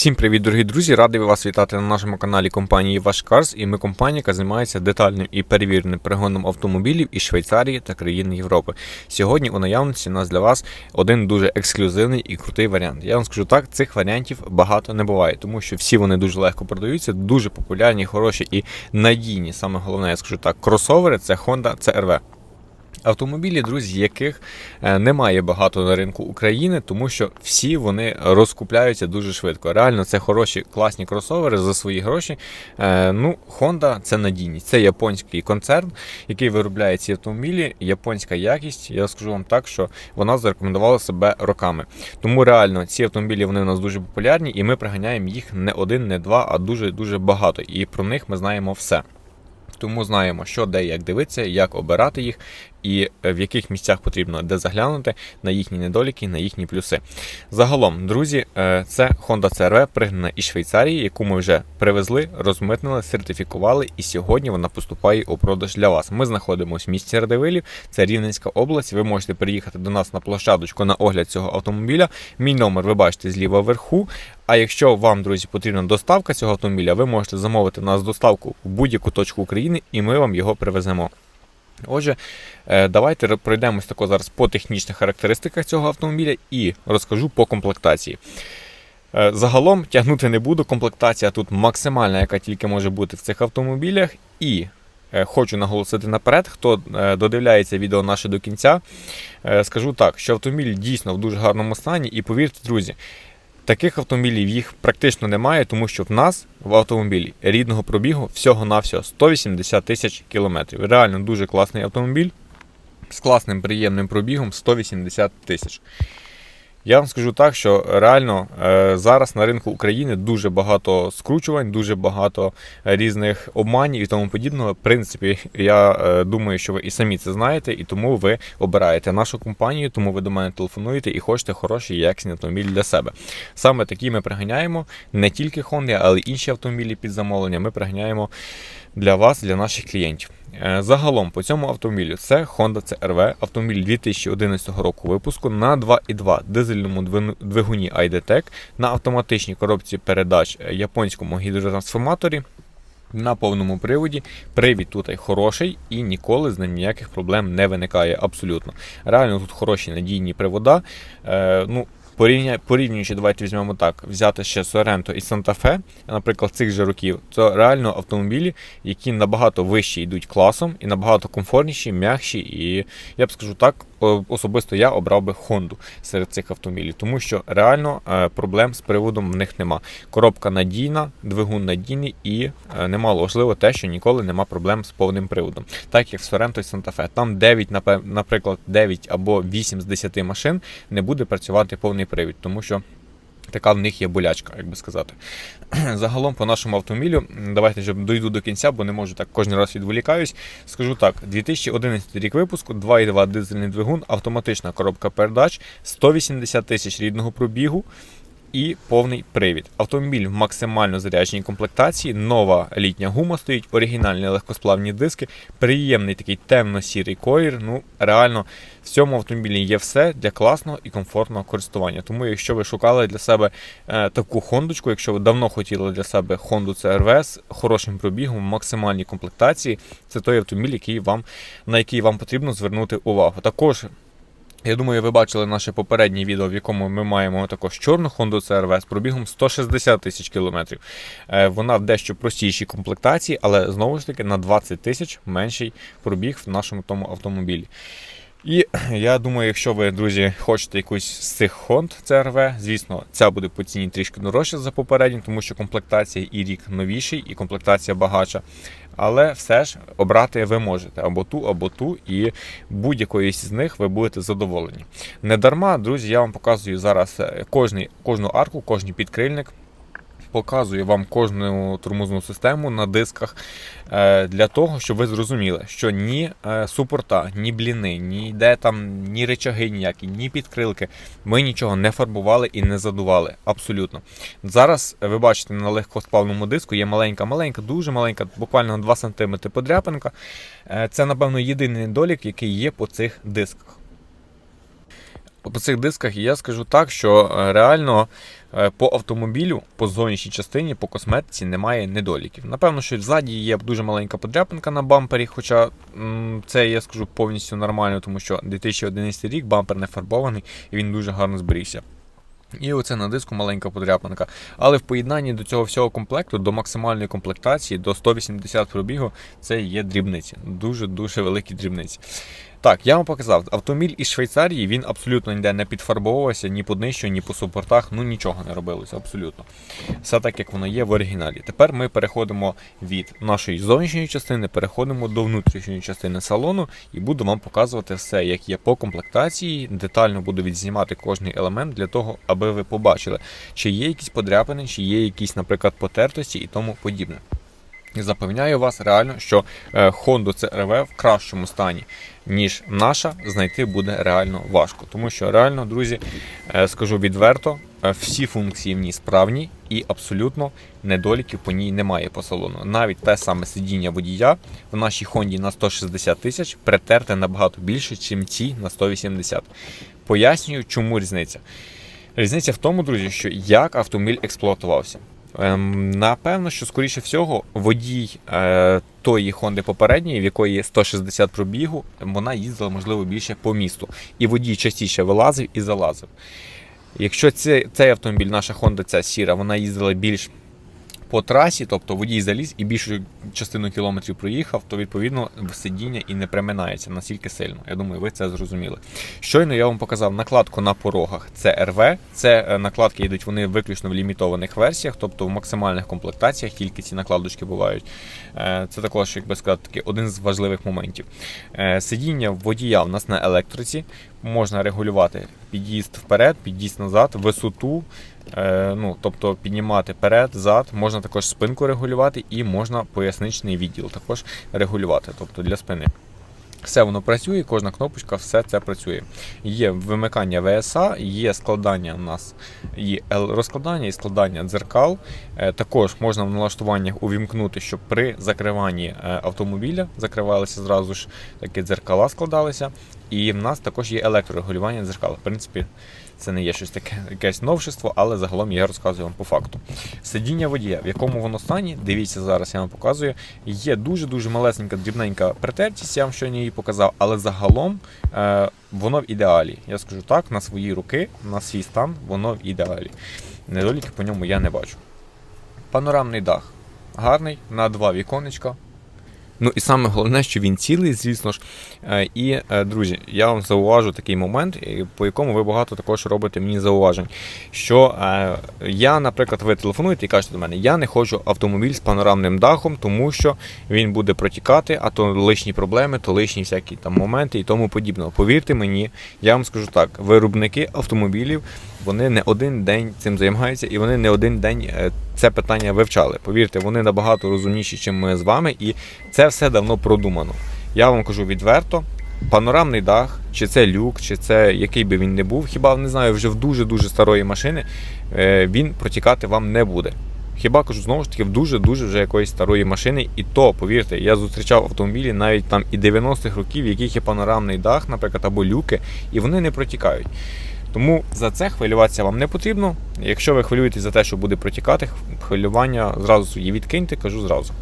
Всім привіт, дорогі друзі! Радий вас вітати на нашому каналі компанії Ваш Cars. І ми компанія, яка займається детальним і перевіреним пригоном автомобілів із Швейцарії та країн Європи. Сьогодні у наявності у нас для вас один дуже ексклюзивний і крутий варіант. Я вам скажу так, цих варіантів багато не буває, тому що всі вони дуже легко продаються, дуже популярні, хороші і надійні. Саме головне, я скажу так, кросовери це Honda CRV. Автомобілі, друзі, яких е, немає багато на ринку України, тому що всі вони розкупляються дуже швидко. Реально, це хороші, класні кросовери за свої гроші. Е, Ну, Honda це надійність. Це японський концерн, який виробляє ці автомобілі. Японська якість. Я скажу вам так, що вона зарекомендувала себе роками. Тому реально ці автомобілі вони у нас дуже популярні, і ми приганяємо їх не один, не два, а дуже дуже багато. І про них ми знаємо все. Тому знаємо, що де як дивитися, як обирати їх, і е, в яких місцях потрібно де заглянути на їхні недоліки, на їхні плюси. Загалом, друзі, е, це Honda CRV пригнана із Швейцарії, яку ми вже привезли, розмитнили, сертифікували, і сьогодні вона поступає у продаж для вас. Ми знаходимося в місті Радивилів, це Рівненська область. Ви можете приїхати до нас на площадочку на огляд цього автомобіля. Мій номер ви бачите зліва вверху. А якщо вам, друзі, потрібна доставка цього автомобіля, ви можете замовити у нас доставку в будь-яку точку України, і ми вам його привеземо. Отже, е, давайте пройдемось тако зараз по технічних характеристиках цього автомобіля і розкажу по комплектації. Е, Загалом тягнути не буду. Комплектація тут максимальна, яка тільки може бути в цих автомобілях. І е, хочу наголосити наперед, хто додивляється відео наше до кінця, скажу так, що автомобіль дійсно в дуже гарному стані, і повірте, друзі. Таких автомобілів їх практично немає, тому що в нас в автомобілі рідного пробігу всього-навсього 180 тисяч кілометрів. Реально дуже класний автомобіль з класним приємним пробігом 180 тисяч. Я вам скажу так, що реально е, зараз на ринку України дуже багато скручувань, дуже багато різних обманів і тому подібного. В принципі, я е, думаю, що ви і самі це знаєте, і тому ви обираєте нашу компанію, тому ви до мене телефонуєте і хочете хороший якісний автомобіль для себе. Саме такі ми приганяємо не тільки Honda, але й інші автомобілі під замовлення. Ми приганяємо для вас, для наших клієнтів. Е, загалом по цьому автомобілю це Honda CRV, автомобіль 2011 року випуску на 2,2 дизельному двигуні IDTEC, на автоматичній коробці передач е, японському гідротрансформаторі. На повному приводі привід тут хороший і ніколи з ним ніяких проблем не виникає абсолютно. Реально тут хороші надійні привода. Е, ну, порівнюючи, давайте візьмемо так, взяти ще Sorento і Fe, наприклад, цих же років, це реально автомобілі, які набагато вище йдуть класом і набагато комфортніші, м'якші. І я б скажу так, особисто я обрав би Honda серед цих автомобілів, тому що реально е, проблем з приводом в них нема. Коробка надійна, двигун надійний і е, немало важливо те, що ніколи нема проблем з повним приводом. Так як в Sorento і Fe. Там 9, наприклад, 9 або 8 з 10 машин не буде працювати повний привід, тому що. Така в них є болячка, як би сказати. Загалом по нашому автомобілю, давайте вже дойду до кінця, бо не можу так кожен раз відволікаюсь. Скажу так: 2011 рік випуску, 2,2 дизельний двигун, автоматична коробка передач, 180 тисяч рідного пробігу і повний привід. Автомобіль в максимально зарядженій комплектації, нова літня гума стоїть, оригінальні легкосплавні диски, приємний такий темно-сірий колір. Ну, реально, в цьому автомобілі є все для класного і комфортного користування. Тому, якщо ви шукали для себе е, таку хондочку, якщо ви давно хотіли для себе Honda з хорошим пробігом, в максимальній комплектації, це той автомобіль, який вам, на який вам потрібно звернути увагу. Також я думаю, ви бачили наше попереднє відео, в якому ми маємо також чорну Honda CRV з пробігом 160 тисяч кілометрів. Е, вона в дещо простішій комплектації, але знову ж таки на 20 тисяч менший пробіг в нашому тому автомобілі. І я думаю, якщо ви, друзі, хочете якусь з цих Хонд CRV, звісно, ця буде по ціні трішки дорожча за попередню, тому що комплектація і рік новіший, і комплектація багача. Але все ж обрати ви можете або ту, або ту, і будь-якої з них ви будете задоволені. Не дарма, друзі, я вам показую зараз е, кожний, кожну арку, кожний підкрильник показую вам кожну тормозну систему на дисках е, для того, щоб ви зрозуміли, що ні е, супорта, ні бліни, ні де там, ні речаги ніякі, ні підкрилки. Ми нічого не фарбували і не задували. Абсолютно. Зараз ви бачите на легкосплавному диску є маленька-маленька, дуже маленька, буквально 2 см подряпинка. Е, це, напевно, єдиний недолік, який є по цих дисках. По цих дисках я скажу так, що е, реально е, по автомобілю, по зовнішній частині, по косметиці немає недоліків. Напевно, що ззаді є дуже маленька подряпинка на бампері, хоча це я скажу повністю нормально, тому що 2011 рік бампер не фарбований і він дуже гарно зберігся. І оце на диску маленька подряпинка. Але в поєднанні до цього всього комплекту, до максимальної комплектації, до 180 пробігу, це є дрібниці. Дуже-дуже великі дрібниці. Так, я вам показав, автомобіль із Швейцарії він абсолютно ніде не підфарбовувався, ні по днищу, ні по супортах, ну нічого не робилося, абсолютно. Все так, як воно є в оригіналі. Тепер ми переходимо від нашої зовнішньої частини, переходимо до внутрішньої частини салону і буду вам показувати все, як є по комплектації. Детально буду відзнімати кожний елемент для того, аби ви побачили, чи є якісь подряпини, чи є якісь, наприклад, потертості і тому подібне. Запевняю вас реально, що е, Honda CR-V в кращому стані, ніж наша, знайти буде реально важко. Тому що реально, друзі, е, скажу відверто, е, всі функції в ній справні і абсолютно недоліків по ній немає по салону. Навіть те саме сидіння водія в нашій Honda на 160 тисяч притерте набагато більше, ніж ці на 180. Пояснюю, чому різниця. Різниця в тому, друзі, що як автомобіль експлуатувався. Ем, напевно, що скоріше всього, водій е, тої Хонди попередньої, в якої 160 пробігу, вона їздила, можливо, більше по місту. І водій частіше вилазив і залазив. Якщо цей, цей автомобіль, наша Honda, ця сіра, вона їздила більш по трасі, тобто водій заліз і більшу частину кілометрів проїхав, то відповідно сидіння і не приминається настільки сильно. Я думаю, ви це зрозуміли. Щойно я вам показав накладку на порогах. Це РВ. Це накладки йдуть вони виключно в лімітованих версіях, тобто в максимальних комплектаціях, тільки ці накладочки бувають. Е, Це також, як би сказати, такий один з важливих моментів. Е, Сидіння водія у нас на електриці. Можна регулювати під'їзд вперед, під'їзд назад, висоту. Е, ну, тобто піднімати перед, зад, можна також спинку регулювати і можна поясничний відділ також регулювати, тобто для спини. Все воно працює, кожна кнопочка, все це працює. Є вимикання VSA, є складання у нас і розкладання і складання дзеркал. Е, Також можна в налаштуваннях увімкнути, щоб при закриванні е, автомобіля закривалися зразу ж такі дзеркала складалися. І в нас також є електрорегулювання дзеркал. В принципі, це не є щось таке якесь новшество, але загалом я розказую вам по факту. Сидіння водія, в якому воно стані, дивіться зараз, я вам показую. Є дуже-дуже малесенька, дрібненька притертість, я вам щойно її показав, але загалом е, воно в ідеалі. Я скажу так, на свої руки, на свій стан, воно в ідеалі. Недоліки по ньому я не бачу. Панорамний дах. Гарний, на два віконечка. Ну і саме головне, що він цілий, звісно ж. Е, І, е, друзі, я вам зауважу такий момент, по якому ви багато також робите мені зауважень. Що е, я, наприклад, ви телефонуєте і кажете до мене, я не хочу автомобіль з панорамним дахом, тому що він буде протікати, а то лишні проблеми, то лишні всякі там моменти і тому подібного. Повірте мені, я вам скажу так: виробники автомобілів вони не один день цим займаються, і вони не один день е, це питання вивчали. Повірте, вони набагато розумніші, ніж ми з вами, і це все давно продумано. Я вам кажу відверто. Панорамний дах, чи це люк, чи це який би він не був, хіба не знаю, вже в дуже-дуже старої машини е, він протікати вам не буде. Хіба кажу, знову ж таки, в дуже-дуже вже якоїсь старої машини, і то, повірте, я зустрічав автомобілі навіть там і 90-х років, в яких є панорамний дах, наприклад, або люки, і вони не протікають. Тому за це хвилюватися вам не потрібно. Якщо ви хвилюєтесь за те, що буде протікати, хвилювання зразу її відкиньте, кажу зразу.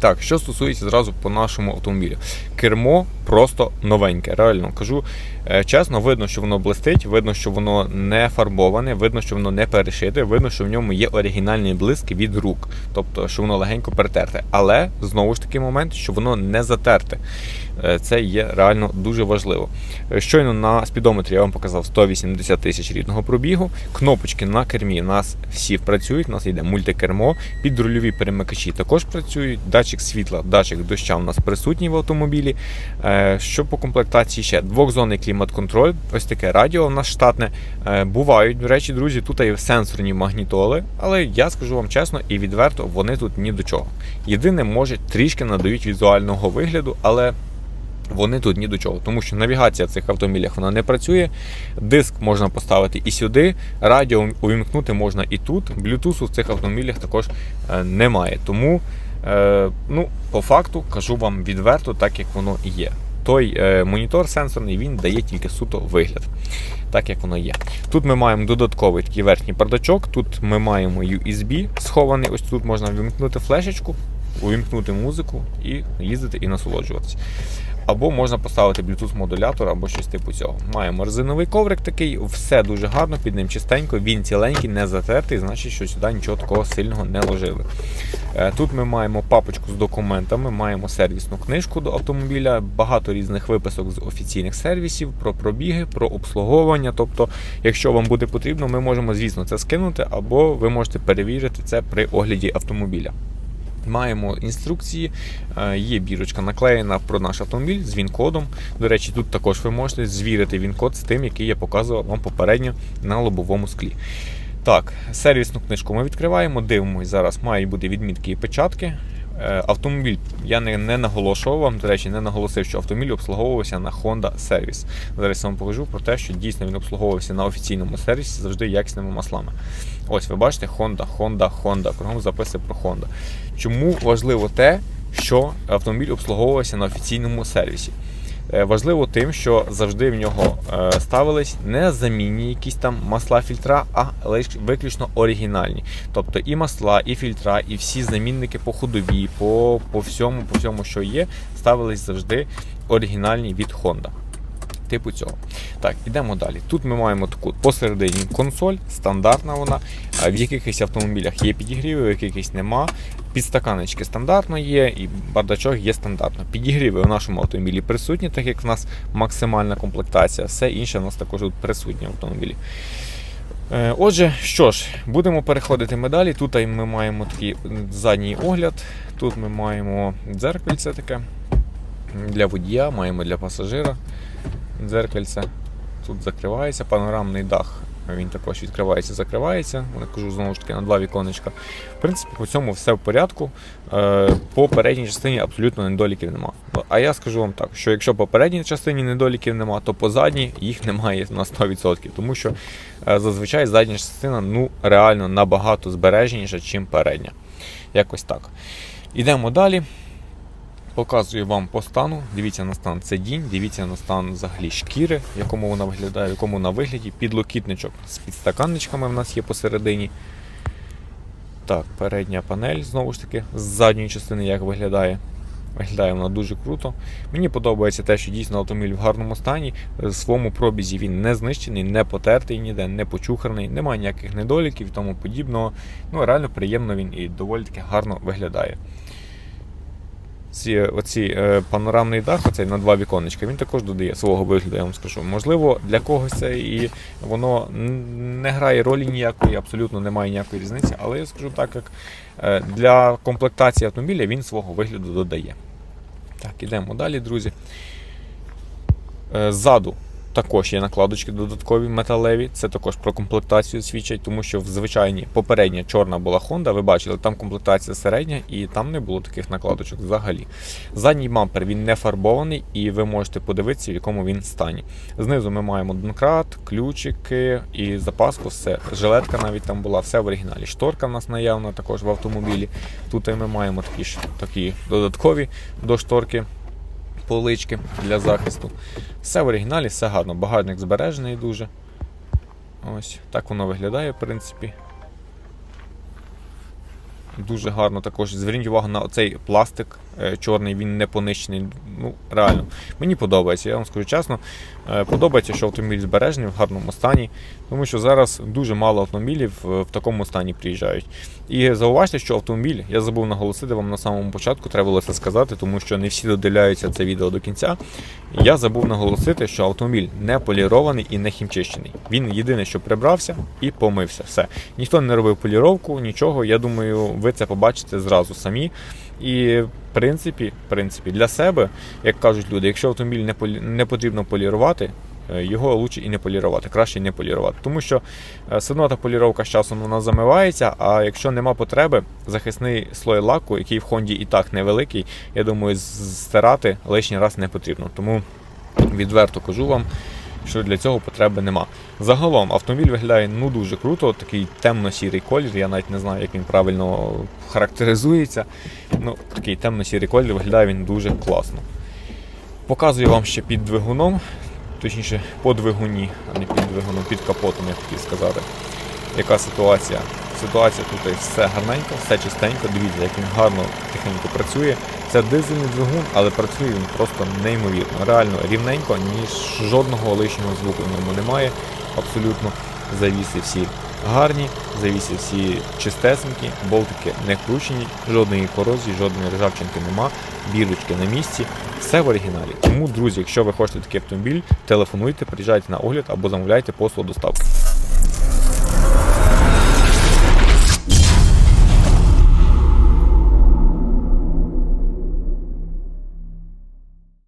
Так, що стосується зразу по нашому автомобілю. Кермо просто новеньке. Реально кажу е, чесно, видно, що воно блистить, видно, що воно не фарбоване, видно, що воно не перешите, видно, що в ньому є оригінальний блиск від рук, тобто, що воно легенько перетерте. Але знову ж таки момент, що воно не затерте. Е, Це є реально дуже важливо. Е, Щойно на спідометрі я вам показав 180 тисяч рідного пробігу. Кнопочки на кермі нас всі працюють. У нас йде мультикермо, підрульові перемикачі також працюють. Датчик світла, датчик доща у нас присутній в автомобілі. Е, Що по комплектації ще? Двохзонний клімат-контроль, ось таке радіо у нас штатне. Е, Бувають, до речі, друзі, тут є сенсорні магнітоли, але я скажу вам чесно і відверто, вони тут ні до чого. Єдине, може, трішки надають візуального вигляду, але. Вони тут ні до чого, тому що навігація в цих автомобілях вона не працює. Диск можна поставити і сюди, радіо увімкнути можна і тут. Блютусу в цих автомобілях також е, немає. Тому, е, ну, по факту кажу вам відверто, так як воно є. той е, монітор сенсорний він дає тільки суто вигляд, так як воно є. Тут ми маємо додатковий такий верхній бардачок, тут ми маємо USB схований, ось тут можна вимкнути флешечку, увімкнути музику і їздити і насолоджуватися. Або можна поставити Bluetooth-модулятор або щось типу цього. Маємо резиновий коврик такий, все дуже гарно, під ним чистенько, він ціленький, не затертий, значить, що сюди нічого такого сильного не ложили. Е, Тут ми маємо папочку з документами, маємо сервісну книжку до автомобіля, багато різних виписок з офіційних сервісів про пробіги, про обслуговування. Тобто, якщо вам буде потрібно, ми можемо, звісно, це скинути, або ви можете перевірити це при огляді автомобіля. Маємо інструкції, е, є бірочка наклеєна про наш автомобіль з він-кодом. До речі, тут також ви можете звірити він-код з тим, який я показував вам попередньо на лобовому склі. Так, сервісну книжку ми відкриваємо, дивимося зараз, мають бути відмітки і печатки. Е, Автомобіль я не, не наголошував вам, до речі, не наголосив, що автомобіль обслуговувався на Honda Service. Зараз я вам покажу про те, що дійсно він обслуговувався на офіційному сервісі завжди якісними маслами. Ось ви бачите, Honda, Honda, Honda, кругом записи про Honda. Чому важливо те, що автомобіль обслуговувався на офіційному сервісі? Е, Важливо тим, що завжди в нього е, ставились не замінні якісь там масла фільтра, а виключно оригінальні. Тобто і масла, і фільтра, і всі замінники по ходовій, по, по всьому, по всьому, що є, ставились завжди оригінальні від Honda. Типу цього. Так, ідемо далі. Тут ми маємо таку посередині консоль, стандартна вона. В якихось автомобілях є підігріви, в якихось нема. Підстаканечки стандартно є, і бардачок є стандартно. Підігріви у нашому автомобілі присутні, так як в нас максимальна комплектація. Все інше у нас також тут присутнє в автомобілі. Е, Отже, що ж, будемо переходити ми далі. Тут ми маємо такий задній огляд, тут ми маємо дзеркальце таке для водія, маємо для пасажира дзеркальце. Тут закривається панорамний дах. Він також відкривається, закривається. Я кажу знову ж таки на два віконечка. В принципі, по цьому все в порядку. Е, По передній частині абсолютно недоліків нема. А я скажу вам так, що якщо по передній частині недоліків нема, то по задній їх немає на 100%. Тому що е, зазвичай задня частина ну, реально набагато збережніша, ніж передня. Якось так. Ідемо далі. Показую вам по стану. Дивіться на стан сидінь, дивіться на стан взагалі шкіри, в якому вона виглядає, в якому вона вигляді. Підлокітничок з підстаканничками в нас є посередині. Так, передня панель, знову ж таки, з задньої частини як виглядає. Виглядає вона дуже круто. Мені подобається те, що дійсно автомобіль в гарному стані. В своєму пробізі він не знищений, не потертий ніде, не почуханий, немає ніяких недоліків і тому подібного. Ну, реально приємно він і доволі таки гарно виглядає ці, оці е, панорамний дах, оцей на два віконечка, він також додає свого вигляду, я вам скажу. Можливо, для когось це і воно не грає ролі ніякої, абсолютно немає ніякої різниці, але я скажу так, як е, для комплектації автомобіля він свого вигляду додає. Так, ідемо далі, друзі. Е, Ззаду також є накладочки додаткові металеві. Це також про комплектацію свідчить, тому що в звичайній попередня чорна була Honda, ви бачили, там комплектація середня і там не було таких накладочок взагалі. Задній бампер він не фарбований, і ви можете подивитися, в якому він стані. Знизу ми маємо донкрат, ключики і запаску, все. Жилетка навіть там була, все в оригіналі. Шторка в нас наявна також в автомобілі. Тут і ми маємо такі ж такі додаткові до шторки полички для захисту. Все в оригіналі, все гарно. Багажник збережений дуже. Ось так воно виглядає, в принципі. Дуже гарно також. Зверніть увагу на цей пластик чорний, він не понищений. Ну, реально. Мені подобається, я вам скажу чесно. Е, Подобається, що автомобіль збережений в гарному стані, тому що зараз дуже мало автомобілів е, в такому стані приїжджають. І зауважте, що автомобіль, я забув наголосити вам на самому початку, треба було це сказати, тому що не всі додивляються це відео до кінця. Я забув наголосити, що автомобіль не полірований і не хімчищений. Він єдине, що прибрався і помився. Все. Ніхто не робив поліровку, нічого. Я думаю, ви це побачите зразу самі. І принципі, принципі, для себе, як кажуть люди, якщо автомобіль не полі... не потрібно полірувати, е, його лучше і не полірувати, краще не полірувати. Тому що е, все одно та поліровка з часом вона замивається, а якщо нема потреби, захисний слой лаку, який в Хонді і так невеликий, я думаю, стирати лишній раз не потрібно. Тому відверто кажу вам, що для цього потреби нема. Загалом автомобіль виглядає ну дуже круто, такий темно-сірий колір. Я навіть не знаю, як він правильно характеризується. Ну, такий темно-сірий колір, виглядає він дуже класно. Показую вам ще під двигуном, точніше по двигуні, а не під двигуном, під капотом, я хотів сказати. Яка ситуація? Ситуація тут все гарненько, все чистенько. Дивіться, як він гарно тихенько працює. Це дизельний двигун, але працює він просто неймовірно. Реально рівненько, ніж жодного лишнього звуку в ньому немає. Абсолютно завіси всі гарні, завіси всі чистесенькі, болтики не кручені, жодної корозії, жодної ржавчинки нема, бірочки на місці. Все в оригіналі. Тому, друзі, якщо ви хочете такий автомобіль, телефонуйте, приїжджайте на огляд або замовляйте послугу доставки.